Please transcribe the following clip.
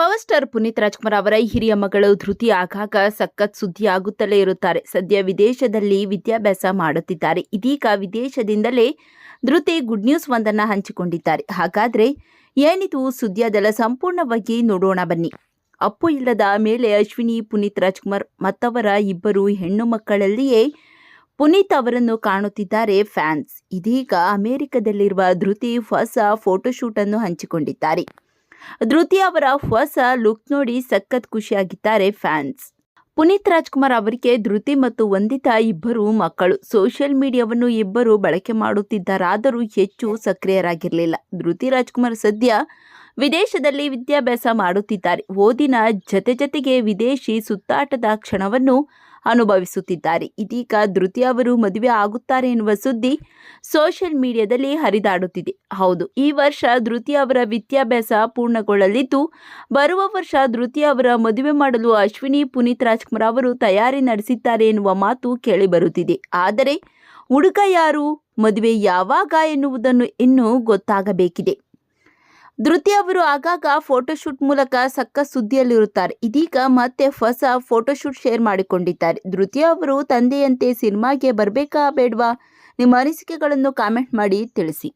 Power Puneeth Rajkumar ಅವರ ಹಿರಿಯ ಮಗಳು ಧೃತಿ ಆಗಾಗ ಸಖತ್ ಸುದ್ದಿ ಆಗುತ್ತಲೇ ಇರುತ್ತಾರೆ. ಸದ್ಯ ವಿದೇಶದಲ್ಲಿ ವಿದ್ಯಾಭ್ಯಾಸ ಮಾಡುತ್ತಿದ್ದಾರೆ. ಇದೀಗ ವಿದೇಶದಿಂದಲೇ ಧೃತಿ ಗುಡ್ ನ್ಯೂಸ್ ಒಂದನ್ನು ಹಂಚಿಕೊಂಡಿದ್ದಾರೆ. ಹಾಗಾದರೆ ಏನಿದು ಸುದ್ದಿ ಅದೆಲ್ಲ ಸಂಪೂರ್ಣವಾಗಿ ನೋಡೋಣ ಬನ್ನಿ. ಅಪ್ಪು ಇಲ್ಲದ ಮೇಲೆ ಅಶ್ವಿನಿ, ಪುನೀತ್ ರಾಜ್ಕುಮಾರ್ ಮತ್ತವರ ಇಬ್ಬರು ಹೆಣ್ಣು ಮಕ್ಕಳಲ್ಲಿಯೇ ಪುನೀತ್ ಅವರನ್ನು ಕಾಣುತ್ತಿದ್ದಾರೆ ಫ್ಯಾನ್ಸ್. ಇದೀಗ ಅಮೆರಿಕದಲ್ಲಿರುವ ಧೃತಿ ಹೊಸ ಫೋಟೋಶೂಟನ್ನು ಹಂಚಿಕೊಂಡಿದ್ದಾರೆ. ಧೃತಿ ಅವರ ಹೊಸ ಲುಕ್ ನೋಡಿ ಸಖತ್ ಖುಷಿಯಾಗಿದ್ದಾರೆ ಫ್ಯಾನ್ಸ್. ಪುನೀತ್ ರಾಜ್ಕುಮಾರ್ ಅವರಿಗೆ ಧೃತಿ ಮತ್ತು ವಂದಿತಾ ಇಬ್ಬರು ಮಕ್ಕಳು. ಸೋಷಿಯಲ್ ಮೀಡಿಯಾವನ್ನು ಇಬ್ಬರು ಬಳಕೆ ಮಾಡುತ್ತಿದ್ದರಾದರೂ ಹೆಚ್ಚು ಸಕ್ರಿಯರಾಗಿರಲಿಲ್ಲ. ಧೃತಿ ರಾಜ್ಕುಮಾರ್ ಸದ್ಯ ವಿದೇಶದಲ್ಲಿ ವಿದ್ಯಾಭ್ಯಾಸ ಮಾಡುತ್ತಿದ್ದಾರೆ. ಓದಿನ ಜತೆ ಜತೆಗೆ ವಿದೇಶಿ ಸುತ್ತಾಟದ ಕ್ಷಣವನ್ನು ಅನುಭವಿಸುತ್ತಿದ್ದಾರೆ. ಇದೀಗ ಧೃತಿ ಅವರು ಮದುವೆ ಆಗುತ್ತಾರೆ ಎನ್ನುವ ಸುದ್ದಿ ಸೋಷಿಯಲ್ ಮೀಡಿಯಾದಲ್ಲಿ ಹರಿದಾಡುತ್ತಿದೆ. ಹೌದು, ಈ ವರ್ಷ ಧೃತಿ ಅವರ ವಿದ್ಯಾಭ್ಯಾಸ ಪೂರ್ಣಗೊಳ್ಳಲಿದ್ದು, ಬರುವ ವರ್ಷ ಧೃತಿ ಅವರ ಮದುವೆ ಮಾಡಲು ಅಶ್ವಿನಿ, ಪುನೀತ್ ರಾಜ್ಕುಮಾರ್ ಅವರು ತಯಾರಿ ನಡೆಸಿದ್ದಾರೆ ಎನ್ನುವ ಮಾತು ಕೇಳಿಬರುತ್ತಿದೆ. ಆದರೆ, ಹುಡುಗ ಯಾರು, ಮದುವೆ ಯಾವಾಗ ಎನ್ನುವುದನ್ನು ಇನ್ನೂ ಗೊತ್ತಾಗಬೇಕಿದೆ. ಧೃತಿ ಅವರು ಆಗಾಗ ಫೋಟೋಶೂಟ್ ಮೂಲಕ ಸಕ್ಕ ಸುದ್ದಿಯಲ್ಲಿರುತ್ತಾರೆ. ಇದೀಗ ಮತ್ತೆ ಹೊಸ ಫೋಟೋಶೂಟ್ ಶೇರ್ ಮಾಡಿಕೊಂಡಿದ್ದಾರೆ. ಧೃತಿ ಅವರು ತಂದೆಯಂತೆ ಸಿನಿಮಾಗೆ ಬರಬೇಕಾ ಬೇಡವಾ? ನಿಮ್ಮ ಅನಿಸಿಕೆಗಳನ್ನು ಕಾಮೆಂಟ್ ಮಾಡಿ ತಿಳಿಸಿ.